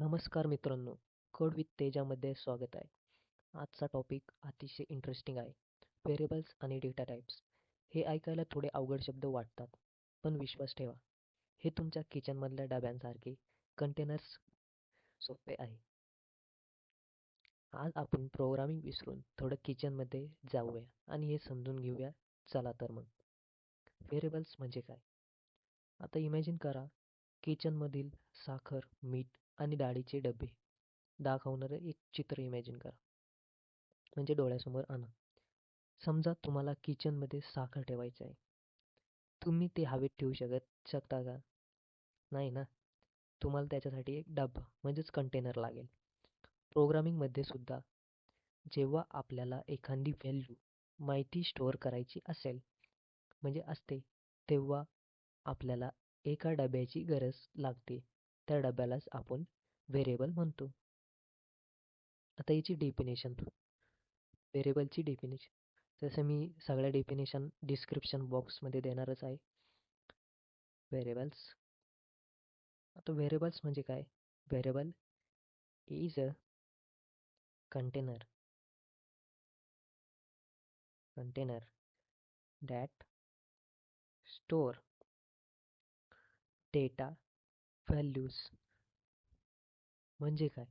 नमस्कार मित्रांनो code with तेजामध्ये स्वागत आहे. आजचा टॉपिक अतिशय इंटरेस्टिंग आहे. व्हेरिएबल्स आणि डेटा टाईप्स हे ऐकायला थोडे अवघड शब्द वाटतात पण विश्वास ठेवा. हे तुमच्या किचनमधल्या डब्यांसारखे कंटेनर्स सोपे आहे. आज आपण प्रोग्रामिंग विसरून थोडं किचनमध्ये जाऊया आणि हे समजून घेऊया. चला तर मग. व्हेरिएबल्स म्हणजे काय? आता इमॅजिन करा किचनमधील साखर मीठ आणि डाळीचे डबे. दाखवणारं एक चित्र इमॅजिन करा. म्हणजे डोळ्यासमोर आणा. समजा तुम्हाला किचनमध्ये साखर ठेवायचं आहे. तुम्ही ते हवेत ठेवू शकत शकता का? नाही ना? तुम्हाला त्याच्यासाठी एक डबा म्हणजेच कंटेनर लागेल. प्रोग्रामिंगमध्ये सुद्धा जेव्हा आपल्याला एखादी व्हॅल्यू माहिती स्टोअर करायची असेल म्हणजे असते तेव्हा आपल्याला एका डब्याची गरज लागते. त्या डब्यालाच आपण व्हेरिएबल म्हणतो. आता याची डेफिनेशन व्हेरिएबलची डेफिनेशन जसं मी सगळ्या डेफिनेशन डिस्क्रिप्शन बॉक्समध्ये देणारच आहे. व्हेरिएबल्स आता व्हेरिएबल्स म्हणजे काय? Variable is a container container that store data values म्हणजे काय?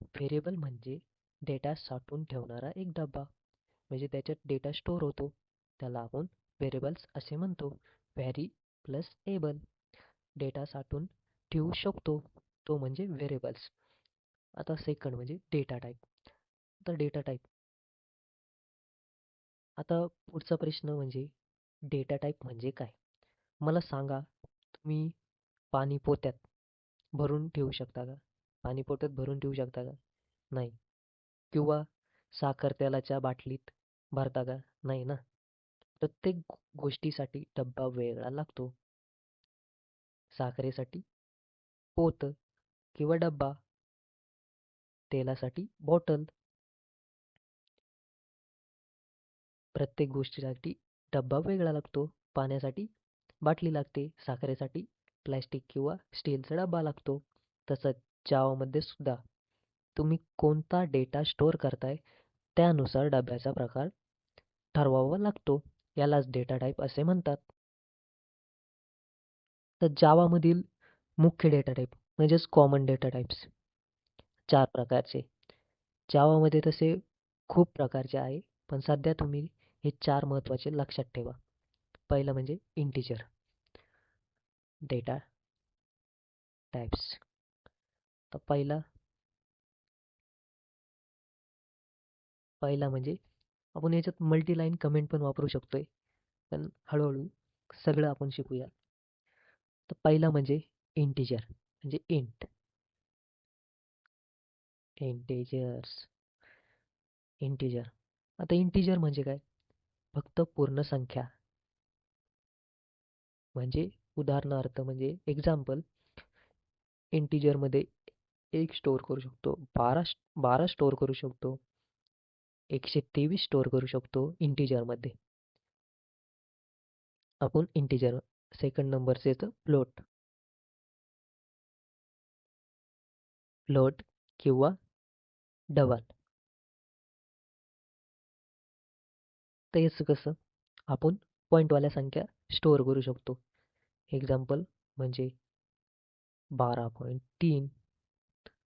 व्हेरिएबल म्हणजे डेटा साठवून ठेवणारा एक डबा म्हणजे त्याच्यात डेटा स्टोअर होतो. त्याला आपण व्हेरिएबल्स असे म्हणतो. व्हॅरी प्लस एबल डेटा साठवून ठेवू शकतो. तो म्हणजे व्हेरिएबल्स आता सेकंड म्हणजे डेटा टाईप आता डेटा टाईप आता पुढचा प्रश्न म्हणजे डेटा टाईप म्हणजे काय? मला सांगा तुम्ही पाणी पोत्यात भरून ठेवू शकता का? पाणी पोत्यात भरून ठेवू शकता का? नाही. किंवा साखर तेलाच्या बाटलीत भरता का? नाही ना. प्रत्येक गोष्टीसाठी डब्बा वेगळा लागतो. साखरेसाठी पोत किंवा डब्बा. तेलासाठी बॉटल. प्रत्येक गोष्टीसाठी डब्बा वेगळा लागतो. पाण्यासाठी बाटली लागते. साखरेसाठी प्लॅस्टिक किंवा स्टीलचा डब्बा लागतो. तसंच जावामध्ये सुद्धा तुम्ही कोणता डेटा स्टोअर करताय त्यानुसार डब्याचा प्रकार ठरवावा लागतो. यालाच डेटा टाईप असे म्हणतात. तर जावामधील मुख्य डेटा टाईप म्हणजेच कॉमन डेटा टाईप्स चार प्रकारचे. जावामध्ये तसे खूप प्रकारचे आहे पण सध्या तुम्ही हे चार महत्त्वाचे लक्षात ठेवा. पहिलं म्हणजे इंटिजर डेटा टाईप्स तर पहिला पहिला म्हणजे आपण याच्यात मल्टीलाईन कमेंट पण वापरू शकतोय. पण हळूहळू सगळं आपण शिकूया. तर पहिला म्हणजे इंटिजर म्हणजे इंट इंटिजर्स इंटिजर आता इंटिजर म्हणजे काय? फक्त पूर्ण संख्या. म्हणजे उदाहरणार्थ म्हणजे एक्झाम्पल इंटिजरमध्ये एक स्टोअर करू शकतो. बारा बारा स्टोअर करू शकतो. एकशे तेवीस स्टोअर करू शकतो इंटिजरमध्ये आपण इंटिजर सेकंड नंबरचं येतं प्लॉट फ्लोट किंवा डबल तर कसं? आपण पॉईंटवाल्या संख्या स्टोअर करू शकतो. एक्झाम्पल म्हणजे बारा पॉईंट तीन.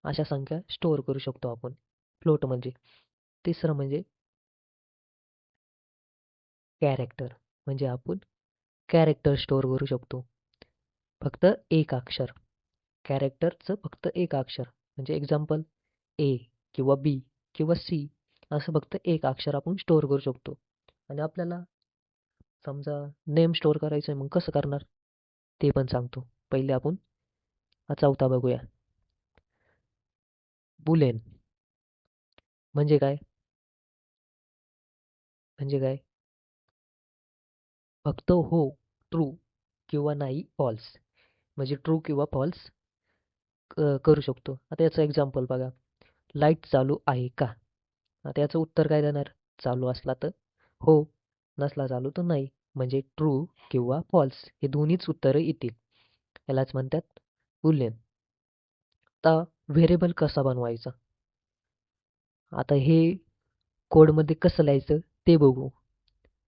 अशा संख्या स्टोअर करू शकतो आपण. फ्लोट म्हणजे तिसरं म्हणजे कॅरेक्टर म्हणजे आपण कॅरेक्टर स्टोअर करू शकतो. फक्त एक अक्षर. कॅरेक्टरचं फक्त एक अक्षर. म्हणजे एक्झाम्पल ए किंवा बी किंवा सी असं फक्त एक अक्षर आपण स्टोअर करू शकतो. आणि आपल्याला समजा नेम स्टोअर करायचं आहे मग कसं करणार? ते पण सांगतो. पहिले आपण हा चौथा बघूया. बुलेन. म्हणजे काय? म्हणजे काय? फक्त हो ट्रू किंवा नाही फॉल्स म्हणजे ट्रू किंवा फॉल्स करू शकतो. आता याचं एक्झाम्पल बघा. लाइट चालू आहे का? आता याचं उत्तर काय देणार? चालू असला तर हो नसला चालू तर नाही. म्हणजे ट्रू किंवा फॉल्स हे दोन्हीच उत्तरं येतील. यालाच म्हणतात बुलेन आता व्हेरिएबल कसा बनवायचा? आता हे कोडमध्ये कसं लिहायचं ते बघू.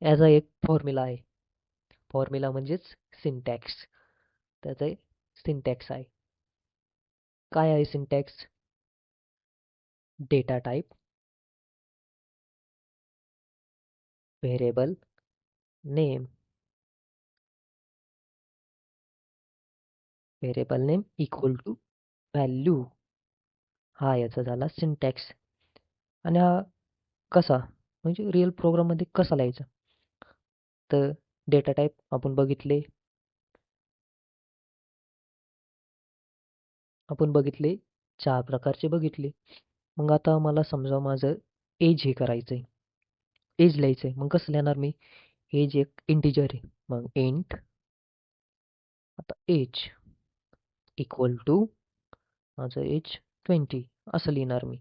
याचा एक फॉर्म्युला आहे. फॉर्म्युला म्हणजेच सिंटॅक्स त्याचा सिंटॅक्स आहे. काय आहे syntax data type variable name variable name equal to value हा याचा झाला सिंटॅक्स आणि हा कसा? म्हणजे रिअल प्रोग्राममध्ये कसा लिहायचा? तर डेटा टाईप आपण बघितले. आपण बघितले चार प्रकारचे बघितले. मग आता मला समजा माझं एज हे करायचं आहे एज लिहायचं आहे मग कसं लिहिणार मी? एज एक इंटिजर आहे. मग इंट आता एज इक्वल टू माझं एज ट्वेंटी असं लिहिणार मी.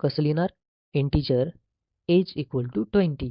कसं लिहिणार? Integer age equal to twenty